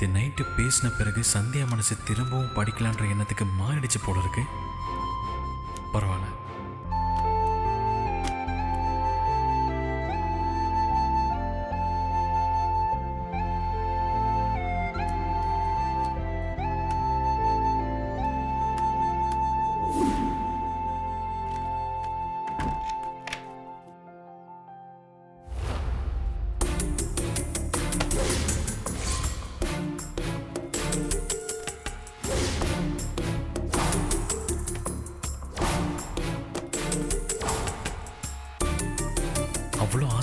நேற்று நைட்டு பேசின பிறகு சந்தியா மனசு திரும்பவும் படிக்கலான்ற எண்ணத்துக்கு மாறிடுச்சு போல இருக்கு. பரவாயில்ல.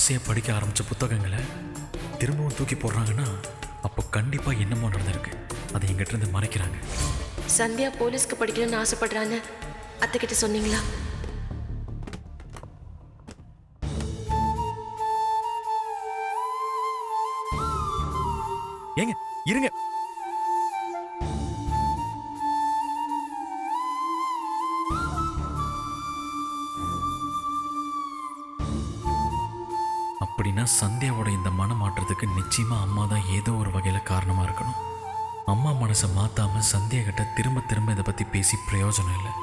ஆசையாக படிக்க ஆரம்பிச்ச புத்தகங்களை திரும்பவும் தூக்கி போடுறாங்கன்னா அப்போ கண்டிப்பாக என்னமோ நடந்திருக்கு. அதை எங்கிட்ட இருந்து மறைக்கிறாங்க. சந்தியா போலீஸ்க்கு படிக்கணும்னு ஆசைப்படுறான்னு அத்தை கிட்ட சொன்னீங்களா? ஏங்க இருங்க. சந்தியாவோட இந்த மனமாற்றத்துக்கு நிச்சயமா அம்மா தான் ஏதோ ஒரு வகையில காரணமா இருக்கணும். அம்மா மனசை மாத்தாம சந்தியா கிட்ட திரும்ப திரும்ப இதை பத்தி பேசி பிரயோஜனம் இல்லை.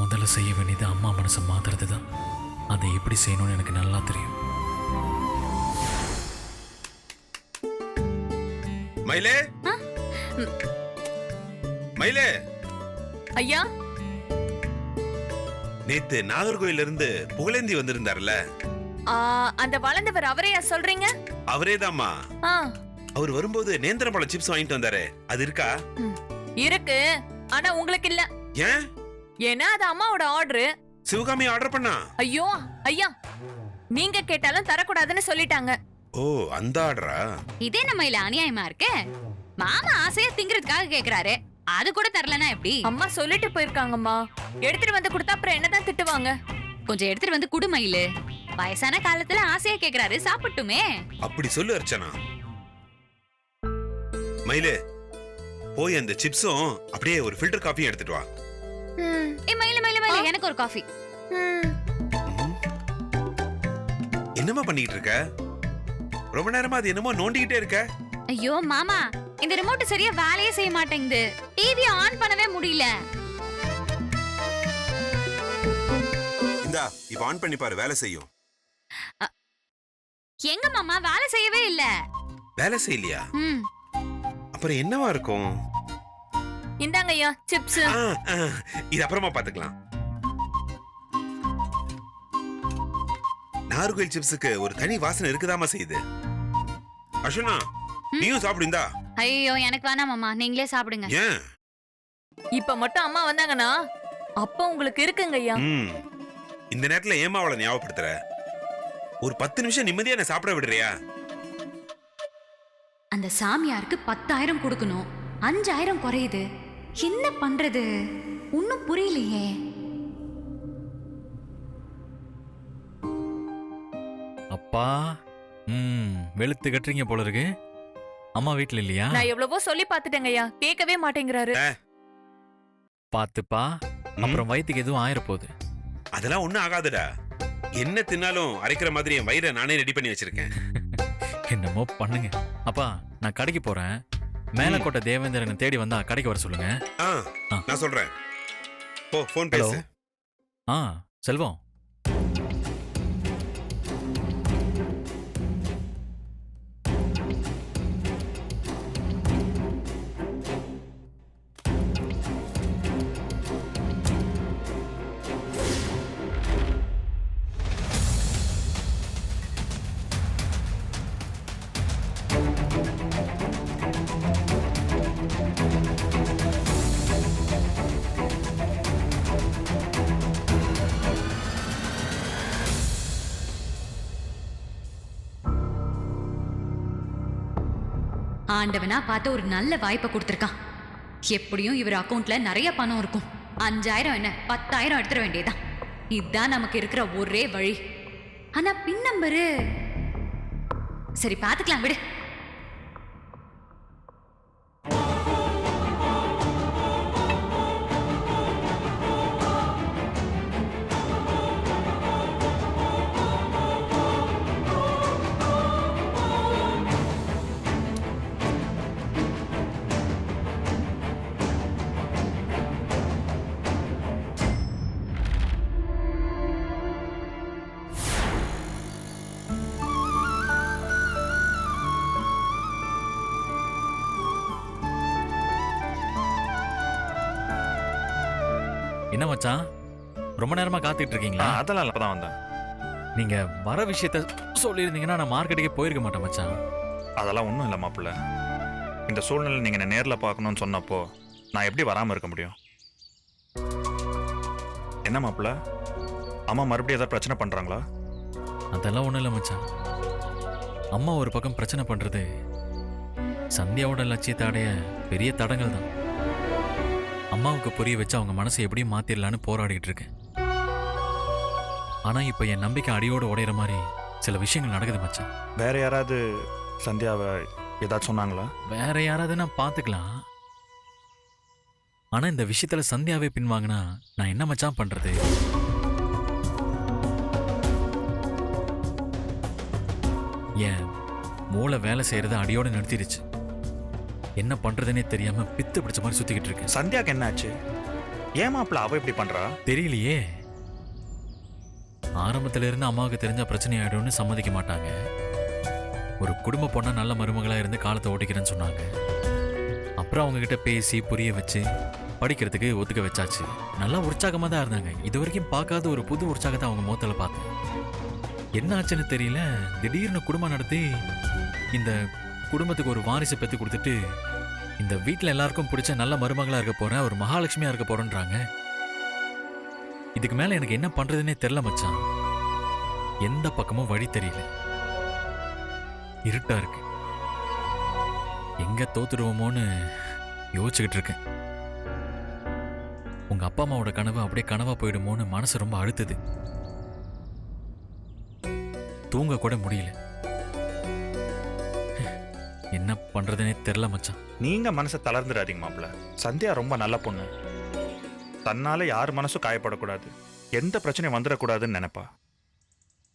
முதல்ல செய்ய வேண்டியது அம்மா மனசை மாத்துறது தான் அதை எப்படி செய்யணும்னு எனக்கு நல்லா தெரியும். மயிலே? மயிலே? ஐயா? நேத்து நாகர்கோயில்ல இருந்து புகழேந்தி வந்திருந்தாருல அந்த வளர்ந்தவர் அவரையா சொல்றீங்க? அவரேதாம்மா. ஆ, அவர் வரும்போது நேந்திரம்பழம் சிப்ஸ் வாங்கிட்டு வந்தாரு. அது இருக்கா. இருக்கு. ஆனா உங்களுக்கு இல்ல. ஏன்? ஏன்னா அது அம்மாவோட ஆர்டர் சிவகாமி ஆர்டர் பண்ணா? ஐயோ ஐயா. நீங்க கேட்டாலும் தரக்கூடாதுன்னு சொல்லிட்டாங்க. ஓ அந்த ஆர்டரா இதே நம்ம இல்ல அநியாயமா இருக்கு? மாமா ஆசையா திங்கிறதுக்காக கேக்குறாரு. அது கூட தரலனா எப்படி? அம்மா சொல்லிட்டு போயிருக்காங்கம்மா. எடுத்துட்டு வந்து கொடுத்தா அப்புறம் என்னதான் திட்டுவாங்க? கொஞ்சம் எடுத்துட்டு வந்து குடுமையிலு வயசான காலத்துல ஆசையா கேக்குறாரு. சாப்பிட்டுமே. அப்படி சொல்லு அர்ச்சனா. மயிலே போய் அந்த சிப்ஸும் அப்படியே ஒரு ஃபில்டர் காஃபியும் எடுத்துட்டு வா. ஏ மயில மயில மயில எனக்கு ஒரு காஃபி ம். என்னம்மா பண்ணிக்கிட்டு இருக்க? ரொம்ப நேரமா அது என்னமோ நோண்டிக்கிட்டே இருக்க. ஐயோ மாமா இந்த ரிமோட் சரியா வேலையே செய்ய மாட்டேங்குது. டிவி ஆன் பண்ணவே முடியல. இந்தா இப்ப ஆன் பண்ணி பாரு வேலை செய்யும். எங்க மாமா வேலை செய்யவே இல்ல. வேலை செய்யலையா? ம். அப்புறம் என்னவா இருக்கும்? இந்தாங்க ஐயா சிப்ஸ். ஆ, ஆ, இது அப்புறமா பாத்துக்கலாம். நார்கோயில் சிப்ஸுக்கு ஒரு தனி வாசனை இருக்குதாமா செய்யுது. அஸ்வனா நீயும் சாப்பிடுந்தா ஐயோ எனக்கு வேணாம் மாமா நீங்களே சாப்பிடுங்க. ஏன்? இப்ப மட்டும் அம்மா வந்தாங்கன்னா அப்ப உங்களுக்கு இருக்குங்க ஐயா. ம். இந்த நேரத்துல ஏமா அவளை ஞாபகப்படுத்துற? ஒரு பத்து நிமிஷம் நிம்மதியா என்ன சாப்பிட விடுறியா? அந்த சாமியாருக்கு பத்தாயிரம் கொடுக்கணும். அஞ்சாயிரம் குறையுது. என்ன பண்றது? ஒன்னும் புரியலையே. அப்பா ம் வெளுத்து கட்டுறீங்க போல இருக்கு. அம்மா வீட்டில் இல்லையா? நான் எவ்வளவோ சொல்லி பாத்துட்டேங்க ஐயா. கேட்கவே மாட்டேங்கிறாரு. பார்த்துப்பா. ம், அப்புறம் வயிற்றுக்கு எதுவும் ஆயிரப்போகுது. அதெல்லாம் ஒண்ணும் ஆகாதுடா. என்ன தின்னாலும் அரைக்கிற மாதிரி என் வயிறை நானே ரெடி பண்ணி வச்சிருக்கேன். என்னமோ பண்ணுங்க. அப்பா நான் கடைக்கு போறேன். மேலக்கோட்டை தேவேந்திரனை தேடி வந்தா கடைக்கு வர சொல்லுங்க. ஆ. நான் சொல்றேன். போ ஃபோன் பேசு. ஆ செல்வம். ஆண்டவனா பார்த்து ஒரு நல்ல வாய்ப்பை கொடுத்துருக்கான். எப்படியும் இவர் அக்கௌண்ட்ல நிறைய பணம் இருக்கும். அஞ்சாயிரம் என்ன? பத்தாயிரம் எடுத்துட வேண்டியதா இதுதான் நமக்கு இருக்கிற ஒரே வழி. ஆனா பின் நம்பரு சரி பார்த்துக்கலாம் விடு. என்ன மச்சான்? ரொம்ப நேரமா காத்துக்கிட்டு ஆ, இருக்கீங்களா அதெல்லாம் இப்போ தான் வந்தேன். நீங்க வர விஷயத்த சொல்லியிருந்தீங்கன்னா நான் மார்க்கெட்டுக்கே போயிருக்க மாட்டேன் மச்சான். அதெல்லாம் ஒன்றும் இல்லை மாப்பிள்ள. இந்த சூழ்நிலை நீங்கள் என்னை நேரில் பார்க்கணும்னு சொன்னப்போ நான் எப்படி வராமல் இருக்க முடியும்? என்ன மாப்பிள்ள? அம்மா மறுபடியும் ஏதாவது பிரச்சனை பண்ணுறாங்களா அதெல்லாம் ஒன்றும் இல்லை மச்சான். அம்மா ஒரு பக்கம் பிரச்சனை பண்றது சந்தியாவோட லட்சியத்தை அடைய பெரிய தடங்கள் தான் அம்மாவுக்கு புரிய வச்சு அவங்க மனசை எப்படியும் மாத்திரலான்னு போராடிட்டு இருக்கேன். ஆனா இப்போ என் நம்பிக்கை அடியோடு உடையிற மாதிரி சில விஷயங்கள் நடக்குது மச்சான். வேற யாராவது சந்தியாவை ஏதாச்சும் சொன்னாங்களா? வேற யாராவது நான் பார்த்துக்கலாம். ஆனா இந்த விஷயத்துல சந்தியாவே பின்வாங்கினா நான் என்ன மச்சான் பண்றது? என் மூளை வேலை செய்யறத அடியோட நிறுத்திடுச்சு. என்ன பண்றதுனே தெரியாம பித்து பிடிச்ச மாதிரி சுத்திக்கிட்டு இருக்கேன் சந்தியாக்கு என்னாச்சு? ஏன் மாப்பிள்ள அவ இப்படி பண்ணுறா தெரியலையே. ஆரம்பத்துல இருந்து அம்மாவுக்கு தெரிஞ்ச பிரச்சனை ஆயிடும்னு சம்மதிக்க மாட்டாங்க. ஒரு குடும்ப பொண்ணா நல்ல மருமகளா இருந்து காலத்தை ஓட்டிக்கிறேன்னு சொன்னாங்க. அப்புறம் அவங்க கிட்ட பேசி புரிய வச்சு படிக்கிறதுக்கு ஒத்துக்க வச்சாச்சு. நல்லா உற்சாகமா தான் இருந்தாங்க. இது வரைக்கும் பார்க்காத ஒரு புது உற்சாகத்தை அவங்க முகத்துல பார்த்தேன். என்ன ஆச்சுன்னு தெரியல. திடீர்னு குடும்பம் நடத்தி இந்த குடும்பத்துக்கு ஒரு வாரிசு பெற்று கொடுத்துட்டு இந்த வீட்டில் எல்லாருக்கும் பிடிச்ச நல்ல மருமகளாக இருக்க போகிறேன் ஒரு மகாலட்சுமியாக இருக்க போகிறேன்றாங்க இதுக்கு மேலே எனக்கு என்ன பண்ணுறதுனே தெரில மச்சான். எந்த பக்கமும் வழி தெரியல. இருட்டாக இருக்கு. எங்கே தோத்துடுவோமோன்னு யோசிச்சுக்கிட்டு இருக்கேன். உங்கள் அப்பா அம்மாவோட கனவு அப்படியே கனவாக போயிடுமோன்னு மனசு ரொம்ப அழுத்துது. தூங்க கூட முடியல. என்ன பண்றதுனே தெரியல மச்சான். நீங்கள் மனசை தளர்ந்துடாதீங்க மாப்பிள்ள. சந்தியா ரொம்ப நல்ல பொண்ணு. தன்னால யார் மனசும் காயப்படக்கூடாது. எந்த பிரச்சனையும் வந்துடக்கூடாதுன்னு நினைப்பா.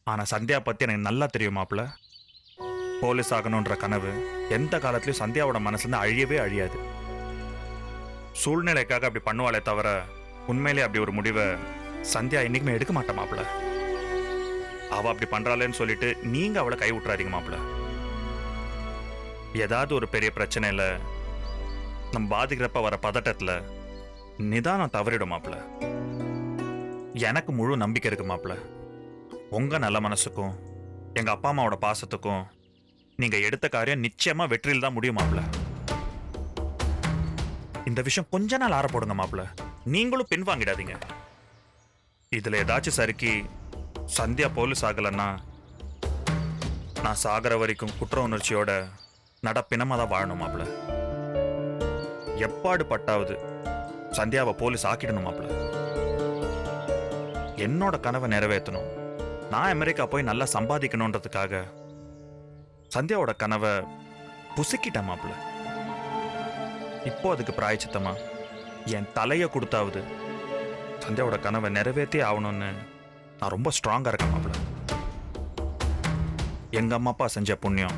ஆனால் சந்தியா பத்தி எனக்கு நல்லா தெரியும் மாப்பிள்ள. போலீஸ் ஆகணுன்ற கனவு எந்த காலத்துலயும் சந்தியாவோட மனசுல அழியவே அழியாது. சூழ்நிலைக்காக அப்படி பண்ணுவாளே தவிர உண்மையிலே அப்படி ஒரு முடிவை சந்தியா இன்னைக்குமே எடுக்க மாட்டேன் மாப்பிள்ள. அவ அப்படி பண்றாளேன்னு சொல்லிட்டு நீங்க அவளை கை விட்டுறாதீங்க மாப்பிள்ள. ஏதாவது ஒரு பெரிய பிரச்சனையில நம்ம பாதிக்கிறப்ப வர பதட்டத்தில் நிதானம் தவறிடும் மாப்பிள்ள. எனக்கு முழு நம்பிக்கை இருக்கு மாப்பிள்ள. உங்க நல்ல மனசுக்கும் எங்க அப்பா அம்மாவோட பாசத்துக்கும் நீங்க எடுத்த காரியம் நிச்சயமா வெற்றியில் தான் முடியும் மாப்பிள்ள. இந்த விஷயம் கொஞ்ச நாள் ஆற போடுங்க மாப்பிள்ள. நீங்களும் பின்வாங்கிடாதீங்க இதுல ஏதாச்சும் சறுக்கி சந்தியா போலீஸ் ஆகலைன்னா நான் சாகிற வரைக்கும் குற்ற உணர்ச்சியோட நடப்பினமாக தான் வாழணும் மாப்பிள. எப்பாடு பட்டாவது சந்தியாவை போலீஸ் ஆக்கிடணும் மாப்பிள. என்னோட கனவை நிறைவேற்றணும் நான் அமெரிக்கா போய் நல்லா சம்பாதிக்கணுன்றதுக்காக சந்தியாவோட கனவை புசுக்கிட்டேன் மாப்பிள. இப்போ அதுக்கு பிராயச்சித்தமா என் தலையை கொடுத்தாவது சந்தியாவோட கனவை நிறைவேற்றி ஆகணும்னு நான் ரொம்ப ஸ்ட்ராங்கா இருக்கேன் மாப்பிள்ள எங்க அம்மா அப்பா செஞ்ச புண்ணியம்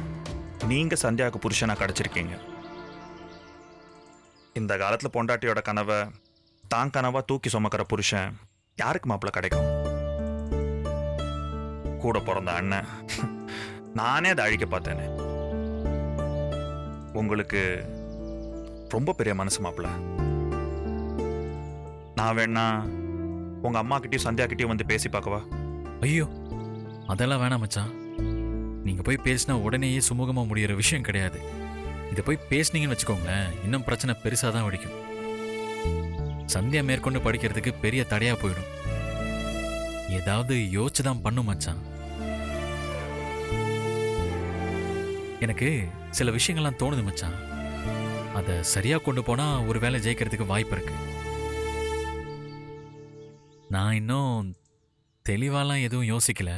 நீங்கள் சந்தியாவுக்கு புருஷனா கிடச்சிருக்கீங்க. இந்த காலத்தில் பொண்டாட்டியோட கனவை தான் கனவா தூக்கி சுமக்கிற புருஷன் யாருக்கு மாப்பிள்ள கிடைக்கும்? கூட பிறந்த அண்ணன். நானே அதை அழிக்க பார்த்தேனே. உங்களுக்கு ரொம்ப பெரிய மனசு மாப்பிள்ள. நான் வேணா உங்க அம்மாக்கிட்டேயும் சந்தியாக்கிட்டேயும் சந்தியா வந்து பேசி பார்க்கவா? ஐயோ அதெல்லாம் வேணாம் மச்சான். நீங்க போய் பேசினா உடனேயே சுமூகமா முடிகிற விஷயம் கிடையாது. இதை போய் பேசுனீங்கன்னு வச்சுக்கோங்களேன் இன்னும் பிரச்சனை பெருசாக தான் வெடிக்கும். சந்தியா மேற்கொண்டு படிக்கிறதுக்கு பெரிய தடையா போயிடும். ஏதாவது யோசிச்சு தான் பண்ணும் மச்சான். எனக்கு சில விஷயங்கள்லாம் தோணுது மச்சான். அதை சரியா கொண்டு போனா ஒருவேளை ஜெயிக்கிறதுக்கு வாய்ப்பு இருக்கு. நான் இன்னும் தெளிவாலாம் எதுவும் யோசிக்கல.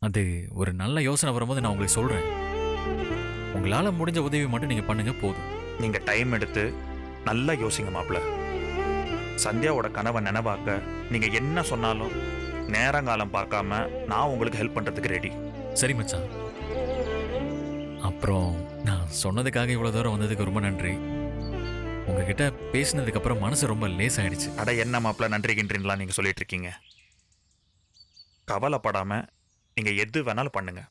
அது ஒரு நல்ல யோசனை வரும்போது நான் உங்களுக்கு சொல்றேன். உங்களால முடிஞ்ச உதவி மட்டும் நீங்க பண்ணுங்க போதும். நீங்க டைம் எடுத்து நல்லா யோசிங்க மாப்பிள்ள. சந்தியாவோட கனவை நினைவாக்க நீங்க என்ன சொன்னாலும் நேரங்காலம் பார்க்காம நான் உங்களுக்கு ஹெல்ப் பண்றதுக்கு ரெடி சரி மச்சான். அப்புறம் நான் சொன்னதுக்காக இவ்வளவு தூரம் வந்ததுக்கு ரொம்ப நன்றி. உங்ககிட்ட பேசினதுக்கு அப்புறம் மனசு ரொம்ப லேஸ் ஆயிடுச்சு அட என்ன மாப்பிள்ள நன்றிகின்றீங்களா நீங்க சொல்லிட்டு இருக்கீங்க. கவலைப்படாம நீங்க எது வேணாலும் பண்ணுங்க.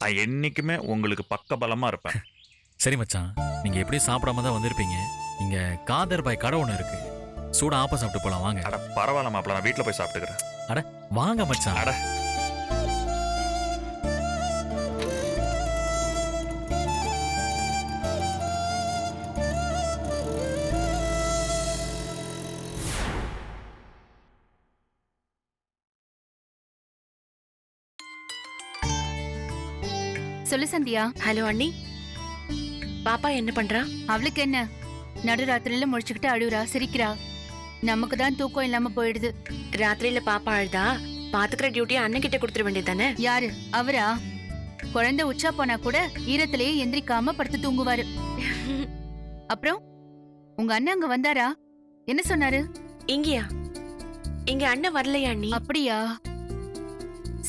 நான் என்னைக்குமே உங்களுக்கு பக்கபலமா இருப்பேன். சரி மச்சான் நீங்க எப்படியும் சாப்பிடாம தான் வந்திருப்பீங்க. இங்க காதர் பாய் கடை ஒன்று இருக்கு. சூட ஆப்பம் சாப்பிட்டு போலாம் வாங்க. அட பரவாயில்ல மாப்பிள்ள நான் வீட்டில் போய் சாப்பிட்டுக்கிறேன். அட வாங்க மச்சான். அட. சொல்லு சந்தியா. ஹலோ அண்ணி. பாப்பா என்ன பண்றா? அவளுக்கு என்ன? நடுராத்திரியில முழிச்சுக்கிட்டு அழுவுறா சிரிக்கிறா. நமக்கு தான் தூக்கம் இல்லாம போயிடுது. ராத்திரியில பாப்பா அழுதா? பாத்துக்கிற டியூட்டியை அண்ணன் கிட்ட கொடுத்துட வேண்டியது தானே யாரு? அவரா? குழந்தை உச்சா போனா கூட ஈரத்திலேயே எந்திரிக்காம படுத்து தூங்குவாரு. அப்புறம்? உங்க அண்ணன் அங்க வந்தாரா? என்ன சொன்னாரு? இங்கயா? இங்க அண்ணன் வரலையா அண்ணி? அப்படியா?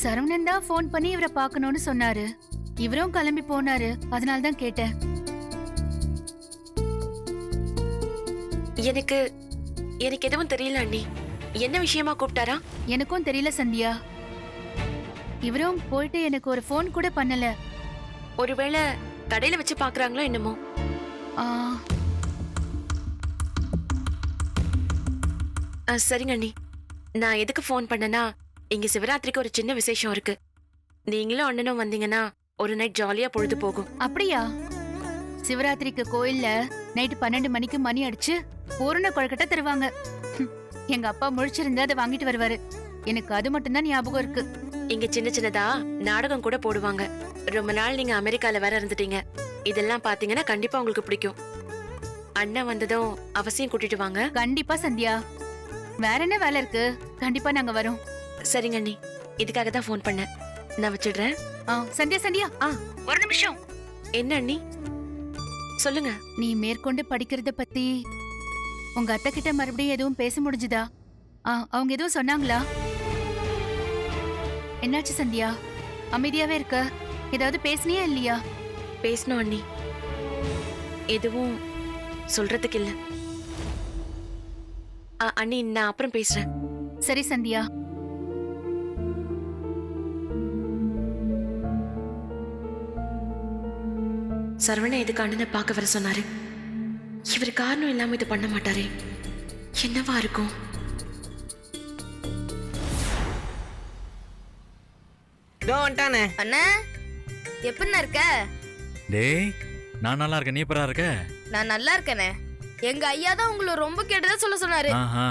சரவணன் தான் ஃபோன் பண்ணி இவரை பார்க்கணும்னு சொன்னாரு. இவரும் கிளம்பி போனாரு. அதனால தான் கேட்டேன். எனக்கு எனக்கு எதுவும் தெரியல அண்ணி. என்ன விஷயமா கூப்பிட்டாரா? எனக்கும் தெரியல சந்தியா. இவரும் போயிட்டு எனக்கு ஒரு ஃபோன் கூட பண்ணல. ஒருவேளை கடையில வச்சு பாக்குறாங்களோ என்னமோ? சரிங்க அண்ணி. நான் எதுக்கு ஃபோன் பண்ணனா இங்க சிவராத்திரிக்கு ஒரு சின்ன விசேஷம் இருக்கு. நீங்களும் அண்ணனும் வந்தீங்கன்னா ஒரு நைட் ஜாலியா பொழுது போகும். அப்படியா? சிவராத்திரிக்கு கோயில்ல நைட்டு பன்னெண்டு மணிக்கு மணி அடிச்சு பூரண கொழுக்கட்டை தருவாங்க. ஹம், எங்க அப்பா முழிச்சிருந்து அதை வாங்கிட்டு வருவாரு. எனக்கு அது மட்டும்தான் ஞாபகம் இருக்கு. இங்க சின்ன சின்னதா நாடகம் கூட போடுவாங்க. ரொம்ப நாள் நீங்க அமெரிக்கால வேற இருந்துட்டீங்க. இதெல்லாம் பாத்தீங்கன்னா கண்டிப்பா உங்களுக்கு பிடிக்கும். அண்ணன் வந்ததும் அவசியம் கூட்டிட்டு வாங்க. கண்டிப்பா சந்தியா. வேற என்ன வேலை இருக்கு? கண்டிப்பா நாங்க வரோம். சரிங்க அண்ணி. இதுக்காக தான் ஃபோன் பண்ணேன். நான் வச்சிடுறேன். சந்தியா சந்தியா. ஆ. ஒரு நிமிஷம். என்ன அண்ணி? சொல்லுங்க. நீ மேற்கொண்டு படிக்கிறத பத்தி உங்க அத்தை கிட்ட மறுபடியும் எதுவும் பேச முடிஞ்சுதா? ஆ, அவங்க எதுவும் சொன்னாங்களா? என்னாச்சு சந்தியா? அமைதியாவே இருக்க. ஏதாவது பேசுனியா இல்லையா? பேசணும் அண்ணி. எதுவும் சொல்றதுக்கு இல்ல. ஆ, அண்ணி நான் அப்புறம் பேசுறேன். சரி சந்தியா. சரவணன் எதுக்கு அண்ணனை பார்க்க வர சொன்னாரு. இவர் காரணம் இல்லாம இது பண்ண மாட்டாரே. என்னவா இருக்கும்? அண்ணா எப்படிண்ணா இருக்க? டேய் நான் நல்லா இருக்கேன். நீ எப்பரா இருக்க? நான் நல்லா இருக்கேனே. எங்க ஐயா தான் உங்களை ரொம்ப கேட்டதா சொல்ல சொன்னாரு. ஆஹா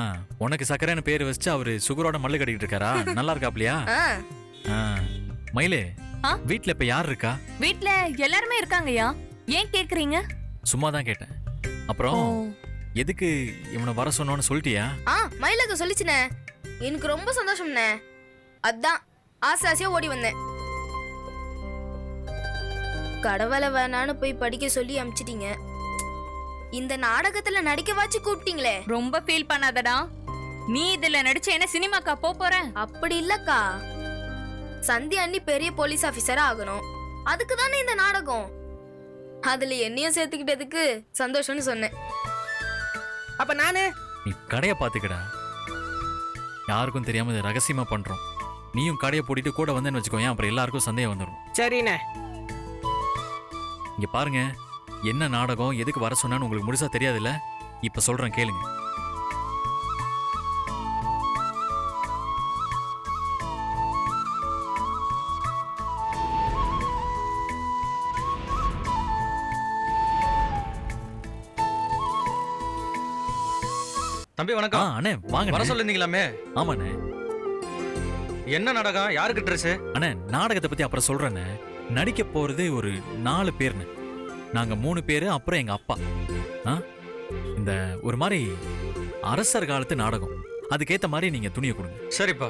உனக்கு சக்கரைன்னு பேர் வச்சு அவரு சுகரோட மல்லு கட்டிக்கிட்டு இருக்காரா? நல்லா இருக்காப்லையா. மயிலே ஆ? வீட்ல இப்ப யார் இருக்கா? வீட்ல எல்லாருமே இருக்காங்கய்யா. ஏன் கேக்குறீங்க? சும்மா தான் கேட்டேன். அப்புறம் எதுக்கு இவனை வர சொன்னோன்னு சொல்லிட்டியா? ஆ மயிலக்க சொல்லிச்சுண்ணே. எனக்கு ரொம்ப சந்தோஷம்ண்ணே. அதான் ஆசை ஆசையா ஓடி வந்தேன். கடவுளை வேணான்னு போய் படிக்க சொல்லி அமிச்சிட்டீங்க. இந்த நாடகத்துல நடிக்கவாச்சு கூப்பிட்டீங்களே. ரொம்ப ஃபீல் பண்ணாதடா. நீ இதுல நடிச்சு என்ன சினிமாக்கா போப் போற? அப்படி இல்லக்கா. சந்தியா அண்ணி பெரிய போலீஸ் ஆபீசரா ஆகணும். அதுக்கு தானே இந்த நாடகம்? அதுல என்னையும் சேர்த்துக்கிட்டதுக்கு சந்தோஷம்னு சொன்னேன். அப்ப நானு? நீ கடையை பாத்துக்கடா. யாருக்கும் தெரியாம இதை ரகசியமா பண்றோம். நீயும் கடையை பூட்டிட்டு கூட வந்தேன்னு வச்சுக்கோயேன் அப்புறம் எல்லாருக்கும் சந்தேகம் வந்துடும் சரிண்ணே. இங்க பாருங்க என்ன நாடகம் எதுக்கு வர சொன்னான்னு உங்களுக்கு முழுசா தெரியாதுல்ல? இப்ப சொல்றேன் கேளுங்க. தம்பி வணக்கம். அண்ணே வாங்க வர சொல்லிருந்தீங்களாமே? ஆமாண்ணே. என்ன நாடகம் யாருக்கு ட்ரெஸ் அண்ணே நாடகத்தை பத்தி அப்புறம் சொல்றேண்ணே. நடிக்க போறது ஒரு நாலு பேர்னு நாங்க மூணு பேரு அப்புறம் எங்க அப்பா. ஆ? இந்த ஒரு மாதிரி அரசர் காலத்து நாடகம். அதுக்கேத்த மாதிரி நீங்க துணியை கொடுங்க. சரிப்பா.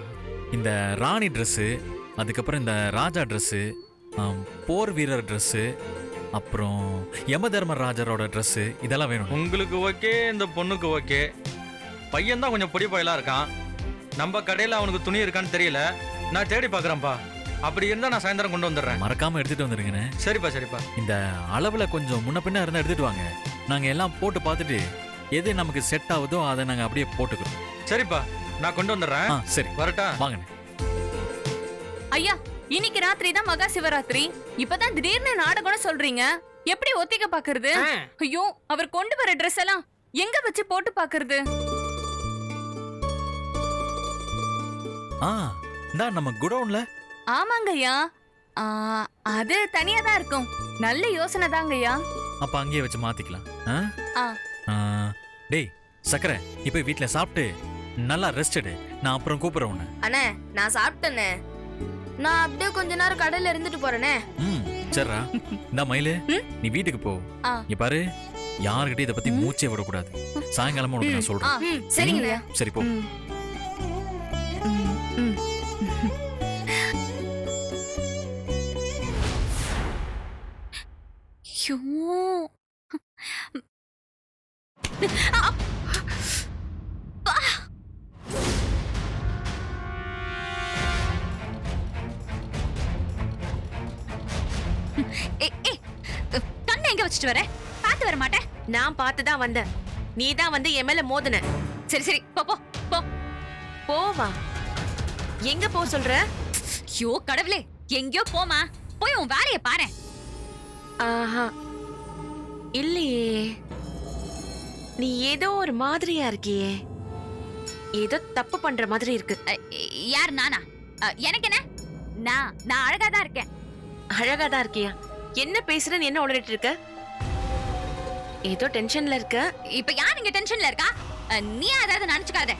இந்த ராணி ட்ரெஸ்ஸு அதுக்கப்புறம் இந்த ராஜா ட்ரெஸ்ஸு போர் வீரர் ட்ரெஸ்ஸு அப்புறம் யமதர்மராஜரோட ட்ரெஸ்ஸு இதெல்லாம் வேணும் உங்களுக்கு ஓகே இந்த பொண்ணுக்கு ஓகே. பையன் தான் கொஞ்சம் பொடி பயலா இருக்கான். நம்ம கடையில அவனுக்கு துணி இருக்கான்னு தெரியல. நான் தேடி பார்க்கறேன்ப்பா. அப்படி இருந்தா நான் சாயந்தரம் கொண்டு வந்துடுறேன். மறக்காம எடுத்துட்டு வந்துருங்கண்ணே. சரிப்பா சரிப்பா. இந்த அளவுல கொஞ்சம் முன்ன பின்ன இருந்தா எடுத்துட்டு வாங்க. நாங்க எல்லாம் போட்டு பார்த்துட்டு எது நமக்கு செட் ஆகுதோ அதை நாங்க அப்படியே போட்டுக்கிறோம். சரிப்பா நான் கொண்டு வந்துடுறேன். ஆ சரி. வரட்டா வாங்கண்ணே. ஐயா இன்னைக்கு ராத்திரி தான் மகா சிவராத்திரி. இப்பதான் திடீர்னு நாடகம்னு சொல்றீங்க. எப்படி ஒத்திக்க பாக்குறது ஐயோ அவர் கொண்டு வர ட்ரெஸ் எல்லாம் எங்க வச்சு போட்டு பாக்குறது ஆ இந்தா நம்ம குடோன்ல. ஆமாங்க ஐயா ஆ, அது தனியா தான் இருக்கும். நல்ல யோசனை தாங்க ஐயா அப்ப அங்கேயே வச்சு மாத்திக்கலாம். ஆ? ஆ. ஆ, டேய் சக்கரை நீ போய் வீட்ல சாப்பிட்டு நல்லா ரெஸ்ட் எடு. நான் அப்புறம் கூப்பிடுறேன் உன்னை. அண்ணே நான் சாப்பிட்டேனே. நான் அப்படியே கொஞ்ச நேரம் கடையில இருந்துட்டு போறேனே. ம் சரிடா. இந்த மயிலு. ம்? நீ வீட்டுக்கு போ. ஆ. நீ பாரு யாருக்கிட்டையும் இதை பத்தி. மூச்சே விடக்கூடாது. சாயங்காலமா உனக்கு நான் சொல்றேன். ம் சரிங்கண்ணே. சரி போ. ம். ஐயோ. கண்ணை எங்க வச்சுட்டு வர? பார்த்து வர மாட்டேன். நான் பார்த்து தான் வந்தேன். நீ தான் வந்து என் மேல மோதுன. சரி சரி போ போ போ. போவா எங்க போ சொல்ற? ஐயோ கடவுளே எங்கேயோ போமா போய் உன் வேலையை பாரு. ஆஹா. இல்லையே. நீ ஏதோ ஒரு மாதிரியா இருக்கியே. ஏதோ தப்பு பண்ற மாதிரி இருக்கு. யார் நானா? எனக்கு என்ன? நான் நான் அழகா தான் இருக்கேன். அழகா தான் இருக்கியா? என்ன பேசுறன்னு என்ன உளறிட்டு இருக்க? ஏதோ டென்ஷன்ல இருக்க? இப்ப யார் இங்க டென்ஷன்ல இருக்கா? நீ அதாவது நினைச்சுக்காத.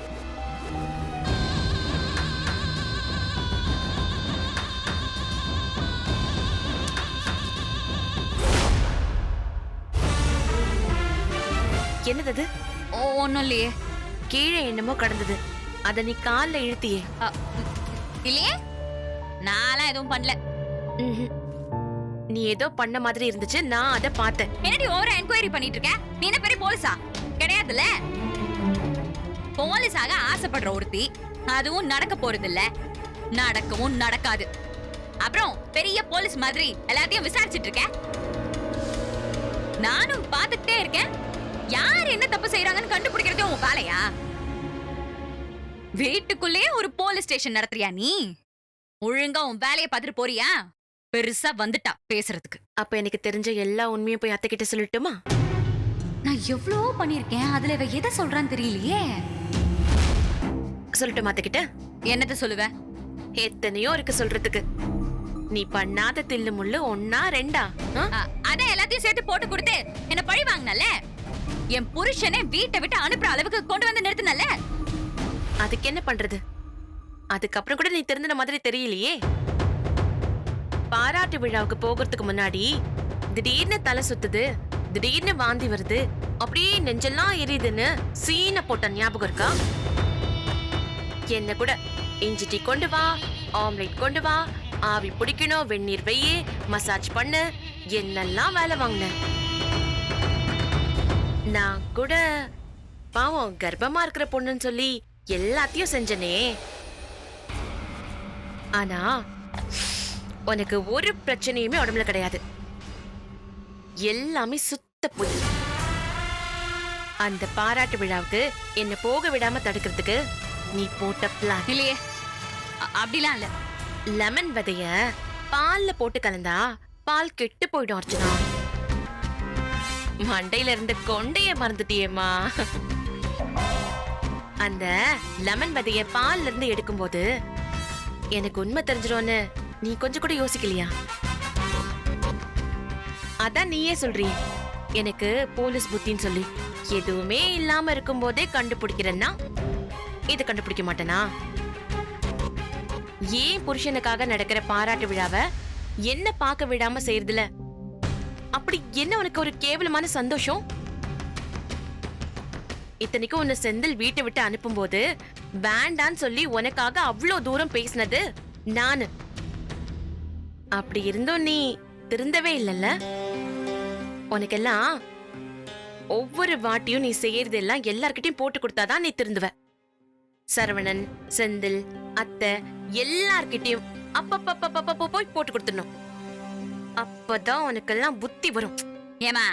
என்னது அது? ஒன்னும் இல்லையே. கீழே என்னமோ கடந்தது. அத நீ கால்ல இழுத்தியே. அ, இல்லையே? நான்லாம் எதுவும் பண்ணல. ம்ஹும். நீ ஏதோ பண்ண மாதிரி இருந்துச்சு நான் அத பார்த்தேன். என்னடி ஓவரா என்கொயரி பண்ணிட்டு இருக்க நீ என்ன பெரிய போலீஸா? கிடையாதுல்ல? போலீஸாக ஆசைப்படுற ஒருத்தி அதுவும் நடக்க போறது இல்ல நடக்கவும் நடக்காது. அப்புறம் பெரிய போலீஸ் மாதிரி எல்லாத்தையும் விசாரிச்சிட்டு இருக்க? நானும் பார்த்துக்கிட்டே இருக்கேன். யார் என்ன தப்பு செய்யறாங்கன்னு கண்டுபிடிக்கிறது உன் வேலையா? வீட்டுக்குள்ளேயே ஒரு போலீஸ் ஸ்டேஷன் நடத்துறியா நீ? ஒழுங்கா உன் வேலையை பார்த்துட்டு போறியா? பெருசா வந்துட்டா பேசுறதுக்கு. அப்ப எனக்கு தெரிஞ்ச எல்லா உண்மையும் போய் அத்தை கிட்ட சொல்லட்டுமா? நான் எவ்வளவோ பண்ணிருக்கேன் அதுல இவ எதை சொல்றான்னு தெரியலையே. சொல்லட்டுமா அத்தை கிட்ட என்னத்த சொல்லுவ? எத்தனையோ இருக்கு சொல்றதுக்கு. நீ பண்ணாத தில்லு முள்ளு ஒன்னா ரெண்டா? அ- அத எல்லாத்தையும் சேர்த்து போட்டு கொடுத்து என்ன பழி வாங்கினல என் புருஷனை வீட்டை விட்டு அனுப்புற அளவுக்கு கொண்டு வந்து நிறுத்தினல அதுக்கு என்ன பண்றது? அதுக்கப்புறம் கூட நீ தெரிஞ்ச மாதிரி தெரியலையே. பாராட்டு விழாவுக்கு போகிறதுக்கு முன்னாடி திடீர்னு தலை சுத்துது திடீர்னு வாந்தி வருது அப்படியே நெஞ்செல்லாம் எரியுதுன்னு சீனை போட்ட ஞாபகம் இருக்கா? என்ன கூட இஞ்சி டீ கொண்டு வா ஆம்லெட் கொண்டு வா ஆவி பிடிக்கணும் வெந்நீர் வெய்யி மசாஜ் பண்ணு என்னெல்லாம் வேலை வாங்கின? நான் கூட பாவம் கர்ப்பமா இருக்கிற பொண்ணுன்னு சொல்லி எல்லாத்தையும் செஞ்சனே. ஆனா உனக்கு ஒரு பிரச்சனையுமே உடம்புல கிடையாது. எல்லாமே சுத்த பொய். அந்த பாராட்டு விழாவுக்கு என்ன போக விடாம தடுக்கிறதுக்கு நீ போட்ட பிளான் இல்லையே. அ- அப்படிலாம் இல்ல. லெமன் விதைய பால்ல போட்டு கலந்தா பால் கெட்டு போயிடும் அர்ச்சனா மண்டையில இருந்து கொண்டைய மறந்துட்டியேம்மா. அந்த லெமன் விதைய பால்ல இருந்து எடுக்கும்போது எனக்கு உண்மை தெரிஞ்சிடும்னு நீ கொஞ்சம் கூட யோசிக்கலையா? அதான் நீயே சொல்றீ. எனக்கு போலீஸ் புத்தின்னு சொல்லி எதுவுமே இல்லாம இருக்கும்போதே கண்டுபிடிக்கிறேன்னா? இது கண்டுபிடிக்க மாட்டேனா? ஏன் புருஷனுக்காக நடக்கிற பாராட்டு விழாவை என்ன பார்க்க விடாம செய்யறதுல அப்படி என்ன உனக்கு ஒரு கேவலமான சந்தோஷம்? இத்தனைக்கும் உன்னை செந்தில் வீட்டை விட்டு அனுப்பும்போது வேண்டான்னு சொல்லி உனக்காக அவ்வளோ தூரம் பேசினது நானு. அப்படி இருந்தும் நீ திருந்தவே இல்லைல்ல? உனக்கெல்லாம் ஒவ்வொரு வாட்டியும் நீ செய்யறது எல்லாம் எல்லார்கிட்டயும் போட்டு கொடுத்தாதான் நீ திருந்துவ. சரவணன் செந்தில் அத்தை எல்லார்கிட்டயும் அப்பப்பப்பப்பப்போ போய் போட்டு கொடுத்துடணும். அப்பதான் உனக்கெல்லாம் புத்தி வரும். ஏமா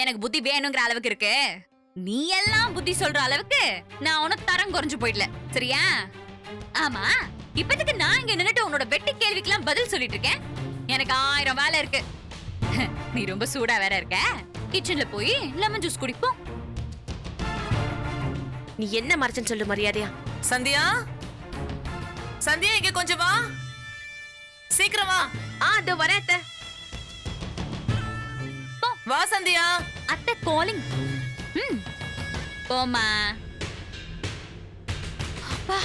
எனக்கு புத்தி வேணுங்கிற அளவுக்கு இருக்கு. நீ எல்லாம் புத்தி சொல்ற அளவுக்கு நான் உனக்கு தரம் குறைஞ்சு போயிடல. சரியா? ஆமா இப்போதைக்கு நான் இங்க நின்னுட்டு உன்னோட வெட்டி கேள்விக்கெல்லாம் பதில் சொல்லிட்டு இருக்கேன். எனக்கு ஆயிரம் வேலை இருக்கு. நீ ரொம்ப சூடா வேற இருக்க. கிச்சன்ல போய் லெமன் ஜூஸ் குடிப்போம். நீ என்ன மறைச்சன்னு சொல்லு மரியாதையா. சந்தியா? சந்தியா இங்க கொஞ்சம் வா. சீக்கிரம் வா. ஆ அதோ வரேன். வா சந்தியா. அத்தை காலிங் ம். போமா அப்பா.